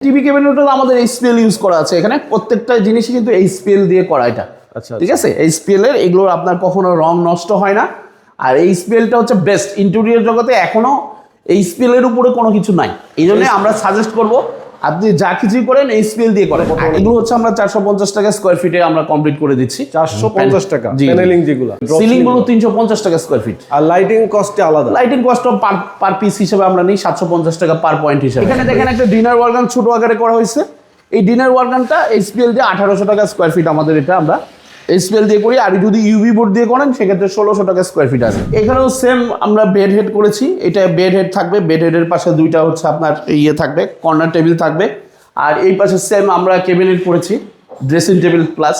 TV ক্যাবিনেটও আমাদের HPL use করা আছে। এখানে প্রত্যেকটা জিনিসই কিন্তু এইচপিএল দিয়ে করা এটা। আচ্ছা, ঠিক আছে? এইচপিএল এর এগুলোর আপনার কখনো রং নষ্ট হয় না। আর এইচপিএলটা হচ্ছে বেস্ট ইন্টেরিয়র জগতে এখনও এইচপিএল এর উপরে কোনো কিছু নাই। এই জন্য আমরা সাজেস্ট করব আপনি যা কিছুই করেন এইচপিএল দিয়ে করেন। এগুলো হচ্ছে আমরা চারশো পঞ্চাশ টাকা স্কোয়ার ফিটে আমরা কমপ্লিট করে দিচ্ছি। চারশো পঞ্চাশ টাকা। প্যানেলিং যেগুলো সিলিংগুলো। তিনশো পঞ্চাশ টাকা স্কোয়ার ফিট আর লাইটিং কস্ট আলাদা। Lighting cost per per piece হিসেবে আমরা নিই সাতশো পঞ্চাশ টাকা পার পয়েন্ট হিসেবে। এখানে দেখেন একটা ডিনার ওয়ার্গান ছোট আকারে করা হয়েছে। এই ডিনার ওয়ার্গানটা এইচপিএল দিয়ে আঠারোশো টাকা স্কোয়ার ফিট আমাদের এটা আমরা এইচপিএল দিয়ে করি আর যদি ইউভি বোর্ড দিয়ে করেন সেক্ষেত্রে ষোলোশো টাকা স্কোয়ার ফিট আছে। এখানেও সেম আমরা বেড হেড করেছি এটা বেড হেড থাকবে বেড হেডের পাশে দুইটা হচ্ছে আপনার ইয়ে থাকবে কর্নার টেবিল থাকবে। আর এই পাশে সেম আমরা কেবিনেট করেছি ড্রেসিং টেবিল প্লাস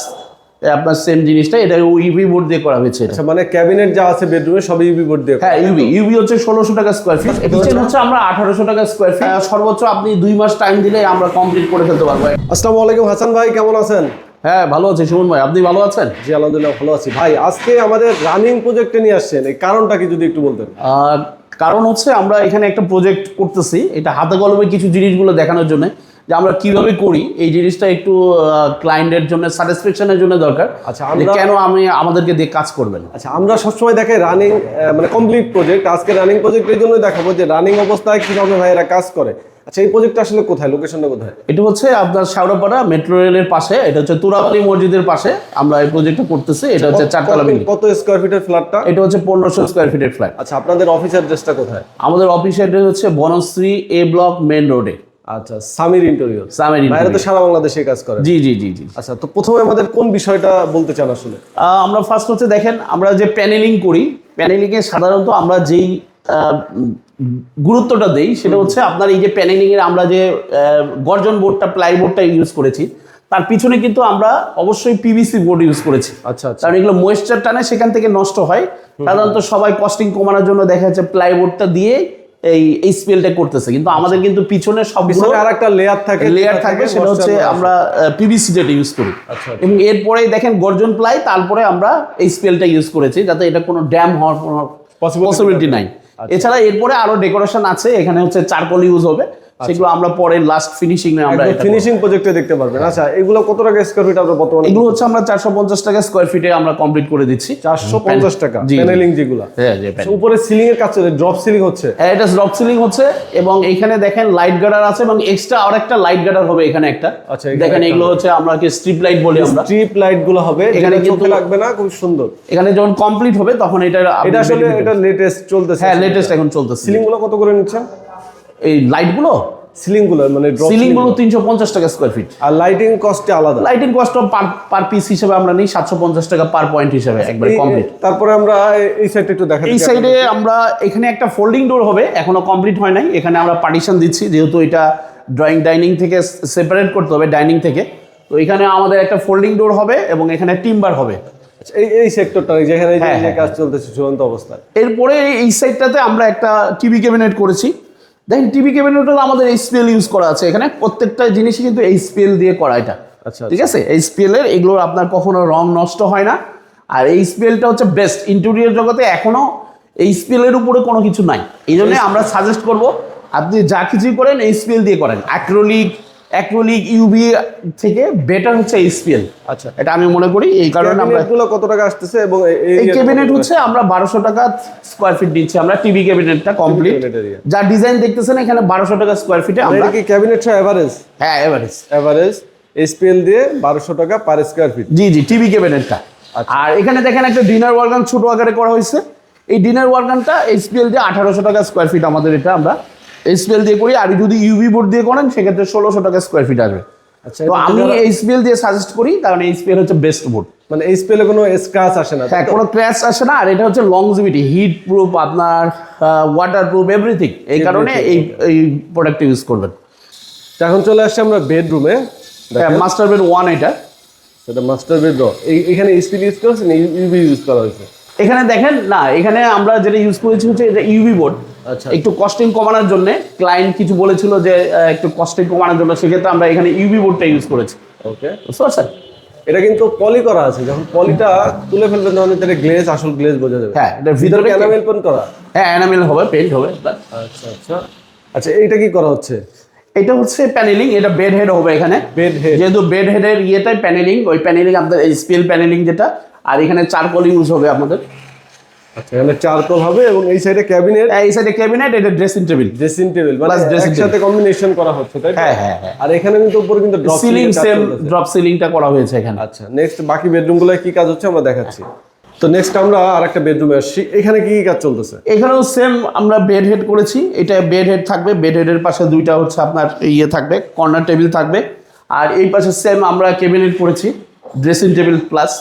আপনার সেম জিনিসটা এটা ইউভি বোর্ড দিয়ে করা হয়েছে আচ্ছা মানে ক্যাবিনেট যা আছে বেডরুমে সবই ইউবি বোর্ড দিয়ে হ্যাঁ ইউবি ইউবি হচ্ছে ষোলোশো টাকা স্কোয়ার ফিট কিচেন হচ্ছে আমরা আঠারোশো টাকা স্কোয়ার ফিট সর্বোচ্চ আপনি দুই মাস টাইম দিলে আমরা কমপ্লিট করে ফেলতে পারব। আসসালামু আলাইকুম হাসান ভাই কেমন আছেন? হ্যাঁ ভালো আছি সুমন ভাই। আপনি ভালো আছেন? জি আলহামদুলিল্লাহ ভালো আছি। ভাই আজকে আমাদের রানিং প্রজেক্টে নিয়ে আসছেন। এই কারণটা কি যদি একটু বলতেন? কারণ হচ্ছে আমরা এখানে একটা প্রজেক্ট করতেছি। এটা হাতে কলমে কিছু জিনিসগুলো দেখানোর জন্য। যে আমরা কীভাবে করি এই জিনিসটা একটু ক্লায়েন্টের জন্য স্যাটিসফ্যাকশনের জন্য দরকার। আচ্ছা, আমরা- কেন আমি আমাদেরকে দিয়ে কাজ করবেন আচ্ছা আমরা সবসময় দেখে রানিং মানে কমপ্লিট প্রজেক্ট আজকে রানিং প্রজেক্টের জন্য দেখাবো যে রানিং অবস্থায় কীভাবে ভাইয়েরা কাজ করে। আচ্ছা এই প্রজেক্টটা আসলে কোথায়? লোকেশনটা কোথায়? এটা হচ্ছে আপনার শাওড়াপাড়া মেট্রো রেলের পাশে এটা হচ্ছে তুরাবালি মসজিদের পাশে আমরা এই প্রজেক্টটা করতেছি এটা হচ্ছে চারতলা বিল্ডিং কত স্কোয়ার ফিটের ফ্ল্যাটটা এটা হচ্ছে পনেরোশো স্কোয়ার ফিটের ফ্ল্যাট আচ্ছা আপনাদের অফিস অ্যাড্রেসটা কোথায়? আমাদের অফিস অ্যাড্রেস হচ্ছে বনশ্রী এ ব্লক মেন রোডে আচ্ছা সামির ইন্টেরিয়র সামেরি ভাইরা তো সারা বাংলাদেশে কাজ করে। জি জি জি জি। আচ্ছা তো প্রথমে আমাদের কোন বিষয়টা বলতে চান আসলে? আমরা ফার্স্ট হচ্ছে দেখেন আমরা যে প্যানেলিং করি প্যানেলিংয়ে সাধারণত আমরা যেই গুরুত্বটা দেই সেটা হচ্ছে আপনার এই যে প্যানেলিংয়ের আমরা যে গর্জন বোর্ডটা প্লাই বোর্ডটা ইউজ করেছি তার পিছনে কিন্তু আমরা অবশ্যই পিভিসি বোর্ড ইউজ করেছি। আচ্ছা আচ্ছা। কারণ এগুলো ময়েশ্চার টানে সেখান থেকে নষ্ট হয়। সাধারণত সবাই কস্টিং কমানোর জন্য দেখা যাচ্ছে প্লাইবোর্ডটা দিয়ে এই এই স্পেলটা করতেছে। কিন্তু আমাদের কিন্তু পিছনে সব পিছনে আর একটা লেয়ার থাকে লেয়ার থাকে সেটা হচ্ছে আমরা পিভিসি যেটা ইউজ করি। আচ্ছা, এবং এরপরে দেখেন গর্জন প্লাই তারপরে আমরা এই স্পেলটা ইউজ করেছি যাতে এটা কোনো ড্যাম হওয়ার কোনো পসিবিলিটি নাই। এছাড়া এরপরে আরও ডেকোরেশন আছে এখানে হচ্ছে চারকোল ইউজ হবে। সেগুলো আমরা পরে লাস্ট ফিনিশিং এ আমরা ফিনিশিং প্রজেক্টে দেখতে পারবেন। আচ্ছা এগুলো কত টাকা স্কোয়ার ফিট আমরা বর্তমানে এগুলো হচ্ছে আমরা চারশো পঞ্চাশ টাকা স্কোয়ার ফিটে আমরা কমপ্লিট করে দিচ্ছি। চারশো পঞ্চাশ টাকা জি, জি। প্যানেলিং যেগুলো। হ্যাঁ জি, উপরে সিলিং এর কাজ চলে ড্রপ সিলিং হচ্ছে। হ্যাঁ, এটা ড্রপ সিলিং হচ্ছে এবং এখানে দেখেন লাইট গার্ডার আছে এবং এক্সট্রা আর একটা লাইট গার্ডার হবে এখানে একটা। আচ্ছা, এখানে দেখেন এগুলো হচ্ছে আমরা কি স্ট্রিপ লাইট বলি আমরা? স্ট্রিপ লাইটগুলো হবে এখানে কিন্তু- লাগবে না খুব সুন্দর। এখানে যখন কমপ্লিট হবে তখন এটা এটা আসলে এটা লেটেস্ট চলতেছে হ্যাঁ লেটেস্ট এখন চলতেছে। সিলিংগুলো কত করে নিচ্ছেন? এই লাইটগুলো সিলিংগুলো মানে ড্রপ সিলিংগুলো তিনশো পঞ্চাশ টাকা স্কোয়ার ফিট আর লাইটিং কস্টে আলাদা। Lighting cost per per piece হিসেবে আমরা নিই সাতশো পঞ্চাশ টাকা পার পয়েন্ট হিসেবে একবারে কমপ্লিট তারপরে আমরা এই- সাইডটা একটু দেখা এই সাইডে আমরা এখানে একটা ফোল্ডিং ডোর হবে এখনও কমপ্লিট হয় নাই। এখানে আমরা পার্টিশন দিচ্ছি যেহেতু এটা ড্রয়িং ডাইনিং থেকে সেপারেট করতে হবে ডাইনিং থেকে। তো এখানে আমাদের একটা ফোল্ডিং ডোর হবে এবং এখানে টিম্বার হবে। এই এই সেক্টরটা যেখানে হ্যাঁ, হ্যাঁ, কাজ চলতেছে চূড়ান্ত অবস্থায় এরপরে এই সাইডটাতে আমরা একটা টিভি ক্যাবিনেট করেছি। দেখেন টিভি ক্যাবিনেটও আমাদের এইচপিএল ইউজ করা আছে এখানে। প্রত্যেকটা জিনিসই কিন্তু এইচপিএল দিয়ে করা এটা। আচ্ছা, ঠিক আছে? এইচপিএল এর এগুলোর আপনার কখনো রং নষ্ট হয় না। আর এইচপিএলটা হচ্ছে বেস্ট ইন্টেরিয়র জগতে এখনও এইচপিএল এর উপরে কোনো কিছু নাই। এই জন্য আমরা সাজেস্ট করব আপনি যা কিছুই করেন এইচপিএল দিয়ে করেন। অ্যাক্রোলিক অ্যাক্রোলিক ইউভি থেকে বেটার হচ্ছে এইচপিএল আচ্ছা। এটা আমি মনে করি এই কারণে আমরা ক্যাবিনেটগুলো কত টাকা আসতেছে এবং এই- ক্যাবিনেট হচ্ছে আমরা বারোশো টাকা স্কোয়ার ফিট দিচ্ছি আমরা টিভি ক্যাবিনেটটা কমপ্লিট যা ডিজাইন দেখতেছেন এখানে বারোশো টাকা স্কোয়ার ফিটে টাকা? আমরা কি ক্যাবিনেট এভারেজ হ্যাঁ এভারেজ এভারেজ এসপিএল দিয়ে বারোশো টাকা per square feet G G TV ক্যাবিনেটটা আচ্ছা। আর এখানে দেখেন একটা ডিনার ওয়ার্গান ছোট আকারে করা হয়েছে। এই ডিনার ওয়ার্গানটা এইচপিএল দিয়ে আঠারোশো টাকা স্কোয়ার ফিট আমাদের এটা আমরা এইচপিএল দিয়ে করি আর যদি ইউভি বোর্ড দিয়ে করেন সেক্ষেত্রে ষোলোশো টাকা স্কোয়ার ফিট আসবে। আচ্ছা তো আমি এইচপিএল দিয়ে সাজেস্ট করি কারণ এইচপিএল হচ্ছে বেস্ট বোর্ড মানে এসপিএল এ কোনো স্ক্র্যাচ আসে না হ্যাঁ কোনো ক্র্যাশ আসে না আর এটা হচ্ছে লংজিভিটি হিট প্রুফ আপনার ওয়াটার প্রুফ এভরিথিং এই কারণে এই এই প্রোডাক্ট ইউজ করবেন। তো এখন চলে আসছে আমরা বেডরুমে মাস্টার বেড ওয়ান এটা। সেটা মাস্টার বেডরুম এখানে এসপিএল ইউজ করা হয়েছে ইউবি ইউজ করা হয়েছে? এখানে দেখেন না এখানে আমরা যেটা ইউজ করেছি হচ্ছে এটা ইউভি বোর্ড। একটু কস্টিং কমানোর জন্য ক্লায়েন্ট কিছু বলেছিল যে একটু কস্টিং কমানোর জন্য সেক্ষেত্রে আমরা এখানে ইউভি বোর্ডটা ইউজ করেছি। ওকে বুঝতে পারছেন? এটা কিন্তু পলি করা আছে যখন পলিটা তুলে ফেলবেন তখন এটা গ্লেজ আসল গ্লেজ বোঝা যাবে। হ্যাঁ এটার ভিতরে ভিতরে ক্যানামেল পেন করা? হ্যাঁ অ্যানামেল হবে পেন্ট হবে আচ্ছা আচ্ছা। আচ্ছা এইটা কি করা হচ্ছে? এটা হচ্ছে প্যানেলিং এটা বেড হেড হবে এখানে। বেড হেড যেহেতু বেড হেডের ইয়েটাই প্যানেলিং ওই প্যানেলিং আপনার স্পিল প্যানেলিং যেটা আর এখানে চারকোল ইউজ হবে আমাদের আচ্ছা এখানে চারকোল হবে এবং এই সাইডে ক্যাবিনেট এই সাইডে ক্যাবিনেট এটা dressing table dressing table dressing combination করা হচ্ছে তাই হ্যাঁ হ্যাঁ হ্যাঁ। আর এখানে কিন্তু উপরে কিন্তু ড্রপ সিলিং সেম ড্রপ সিলিংটা করা হয়েছে এখানে। আচ্ছা নেক্সট বাকি বেডরুমগুলো কি কাজ হচ্ছে আমরা দেখাচ্ছি। তো নেক্সট আমরা আরেকটা বেডরুমে আসছি। এখানে কি কি কাজ চলতেছে? এখানেও সেম আমরা বেড হেড করেছি। এটা বেড হেড থাকবে বেড হেডের পাশে দুইটা হচ্ছে আপনার ইয়ে থাকবে কর্নার টেবিল থাকবে। আর এই পাশে সেম আমরা ক্যাবিনেট করেছি ড্রেসিং টেবিল প্লাস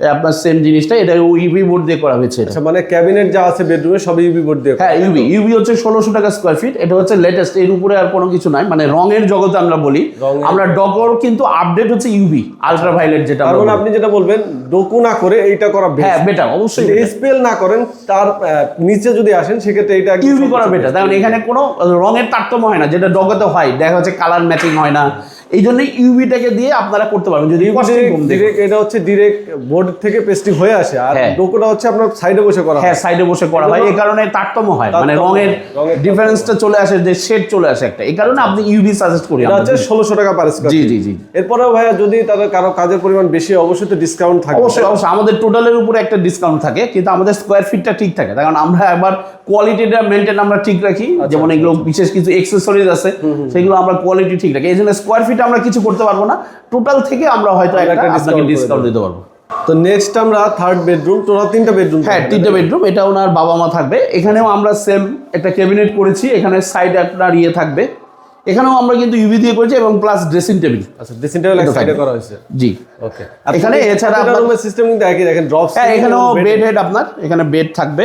আপনার সেম জিনিসটা এটা ইউবি বোর্ড দিয়ে করা হয়েছে আচ্ছা মানে ক্যাবিনেট যা আছে বেডরুমে সবই ইউবি বোর্ড দিয়ে। হ্যাঁ ইউবি ইউবি হচ্ছে ষোলোশো টাকা স্কোয়ার ফিট এটা হচ্ছে লেটেস্ট এর উপরে আর কোনো কিছু নাই মানে রঙের জগতে আমরা বলি। আমরা ডগর কিন্তু আপডেট হচ্ছে ইউবি আলট্রা ভাইলেট যেটা আমরা মানে আপনি যেটা বলবেন ডোকু না করে এইটা করা হ্যাঁ বেটার অবশ্যই স্পেল না করেন তার নিচে যদি আসেন সেক্ষেত্রে এটা ইউভি করা বেটার কারণ এখানে কোনো রঙের তারতম্য হয় না যেটা ডগাতে হয় দেখা যাচ্ছে কালার ম্যাচিং হয় না। এই জন্য ইউভিটাকে দিয়ে আপনারা করতে পারবেন যদি। এটা হচ্ছে ডিরেক্ট বোর্ড থেকে পেস্টিং হয়ে আসে আর হ্যাঁ। ডোকুটা হচ্ছে আপনার সাইডে বসে করা হ্যাঁ সাইডে বসে করা হয়। এই কারণে তারতম্য হয়। মানে রঙের ডিফারেন্সটা চলে আসে যে শেড চলে আসে একটা। এই কারণে আপনি ইউভি সাজেস্ট করি আমরা। হচ্ছে ষোলোশো টাকা পার স্কোয়ার জি জি জি। এরপরেও ভাইয়া যদি তাদের কারও কাজের পরিমাণ বেশি অবশ্যই তো ডিসকাউন্ট থাকবে অবশ্যই অবশ্যই। আমাদের টোটালের উপরে একটা ডিসকাউন্ট থাকে কিন্তু আমাদের স্কোয়ার ফিটটা ঠিক থাকে। কারণ আমরা একবার কোয়ালিটিটা মেনটেন আমরা ঠিক রাখি। আচ্ছা, যেমন এগুলো বিশেষ কিছু এক্সেসরিজ আছে সেগুলো আমরা কোয়ালিটি ঠিক রাখি। এই জন্য স্কোয়ার ফিট আমরা কিছু করতে পারব না। টোটাল থেকে আমরা হয়তো একটা একটা আপনাকে ডিসকাউন্ট দিতে পারব। তো নেক্সট আমরা থার্ড বেডরুম টোটাল তিনটা বেডরুম হ্যাঁ তিনটে বেডরুম এটা ওনার বাবা মা থাকবে। এখানেও আমরা সেম একটা ক্যাবিনেট করেছি এখানে সাইডে আপনার ইয়ে থাকবে। এখানেও আমরা কিন্তু ইউভি দিয়ে করেছি এবং প্লাস ড্রেসিং টেবিল আচ্ছা ড্রেসিং টেবিল এক সাইডে করা হয়েছে। জি। ওকে এখানে এছাড়া আপনার- রুমের সিস্টেম কিন্তু একই দেখেন ড্রপ হ্যাঁ এখানেও বেড হেড আপনার এখানে বেড থাকবে।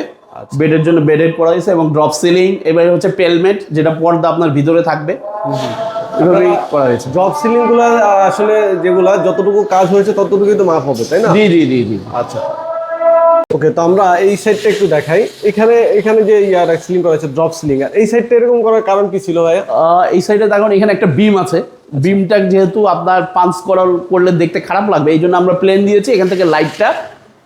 বেডের জন্য বেড হেড করা হয়েছে এবং ড্রপ সিলিং এবারে হচ্ছে পেলমেট যেটা পর্দা আপনার ভিতরে থাকবে। এভাবেই করা হয়েছে। ড্রপ সিলিংগুলো আসলে যেগুলা যতটুকু কাজ হয়েছে ততটুকুই তো মাপ হবে তাই না? জি জি জি জি। আচ্ছা। ওকে তো আমরা এই সাইডটা একটু দেখাই। এখানে এখানে যে ইয়ার সিলিং করা হয়েছে ড্রপ সিলিং আর এই সাইডটা এরকম করার কারণ কি ছিল আহ, এই সাইডে দেখুন এখানে একটা বিম আছে। বিমটা যেহেতু আপনার পাঞ্চ করার করলে দেখতে খারাপ লাগবে এই জন্য আমরা প্লেন দিয়েছি এখান থেকে লাইটটা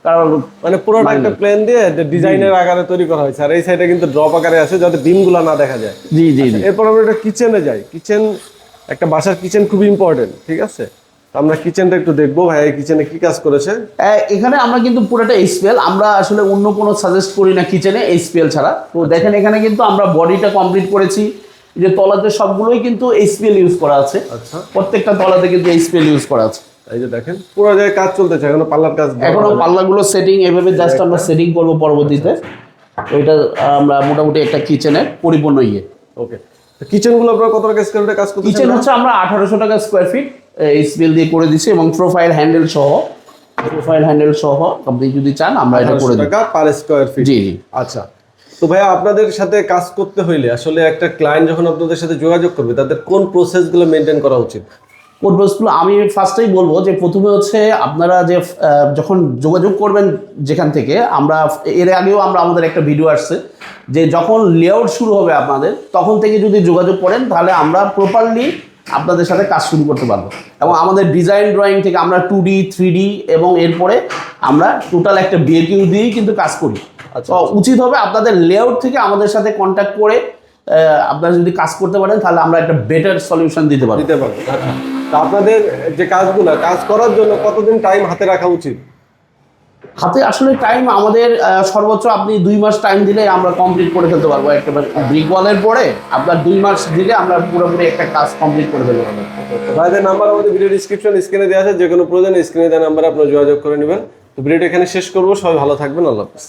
কারণ মানে পুরোটা একটা প্লেন দিয়ে ডিজাইনের আকারে তৈরি করা হয়েছে আর এই সাইডে কিন্তু ড্রপ আকারে আছে যাতে বিমগুলো না দেখা যায়। জি জি জি। এরপর আমরা একটা কিচেনে যাই। কিচেন একটা বাসার কিচেন খুব ইম্পর্টেন্ট ঠিক আছে? আমরা কিচেনটা একটু দেখব ভাই কিচেনে কি কাজ করেছে? এখানে আমরা কিন্তু পুরোটা এইচপিএল আমরা আসলে অন্য কোনো সাজেস্ট করি না কিচেনে এইচপিএল ছাড়া। তো দেখেন এখানে কিন্তু আমরা বডিটা কমপ্লিট করেছি যে তলাতে সবগুলোই কিন্তু এইচপিএল ইউজ করা আছে। আচ্ছা। প্রত্যেকটা তলাতে কিন্তু এইচপিএল ইউজ করা আছে। এই যে দেখেন পুরো জায়গায় কাজ চলতেছে এখনও পাল্লার কাজ এখনও পাল্লাগুলো সেটিং এভাবে জাস্ট আমরা সেটিং করব পরবর্তীতে। তো এটা আমরা মোটামুটি একটা কিচেনের পরিপূর্ণ ইয়ে। ওকে কিচেনগুলো আপনারা কত টাকা স্কোয়ার কাজ করতে কিচেন হচ্ছে আমরা আঠারোশো টাকা স্কোয়ার ফিট দিয়ে করে দিচ্ছি এবং প্রোফাইল হ্যান্ডেল সহ প্রোফাইল হ্যান্ডেল সহ আপনি যদি চান আমরা এটা করে দিই। টাকা পার স্কোয়ার ফিট জি জি। আচ্ছা তো ভাইয়া আপনাদের সাথে কাজ করতে হইলে আসলে একটা ক্লায়েন্ট যখন আপনাদের সাথে যোগাযোগ করবে তাদের কোন প্রসেসগুলো মেনটেন করা উচিত? কোড বসগুলো আমি ফার্স্টেই বলব যে প্রথমে হচ্ছে আপনারা যে যখন যোগাযোগ করবেন যেখান থেকে আমরা এর আগেও আমরা আমাদের একটা ভিডিও আসছে যে যখন লেআউট শুরু হবে আপনাদের তখন থেকে যদি যোগাযোগ করেন তাহলে আমরা প্রপারলি আপনাদের সাথে কাজ শুরু করতে পারব। এবং আমাদের ডিজাইন ড্রয়িং থেকে আমরা টু ডি থ্রি ডি এবং এরপরে আমরা টোটাল একটা বিএকিউ দিয়েই কিন্তু কাজ করি। তো উচিত হবে আপনাদের লেআউট থেকে আমাদের সাথে কন্ট্যাক্ট করে আপনারা যদি কাজ করতে পারেন তাহলে আমরা একটা বেটার সলিউশন দিতে পারব। দিতে তো আপনাদের যে কাজগুলো কাজ করার জন্য কতদিন টাইম হাতে রাখা উচিত? হাতে আসলে টাইম আমাদের সর্বোচ্চ আপনি দুই মাস টাইম দিলে আমরা কমপ্লিট করে ফেলতে পারব। একটা ব্রিক ওয়ালের পরে আপনার দুই মাস দিলে আমরা পুরোপুরি একটা কাজ কমপ্লিট করে ফেলতে পারব। ভাইদের নাম্বার আমাদের ভিডিও ডিসক্রিপশন স্ক্রিনে দেওয়া আছে যে কোনো প্রয়োজনে স্ক্রিনে দেওয়া নাম্বারে আপনারা যোগাযোগ করে নেবেন। তো ভিডিওটা এখানে শেষ করব সবাই ভালো থাকবেন আল্লাহ হাফিজ।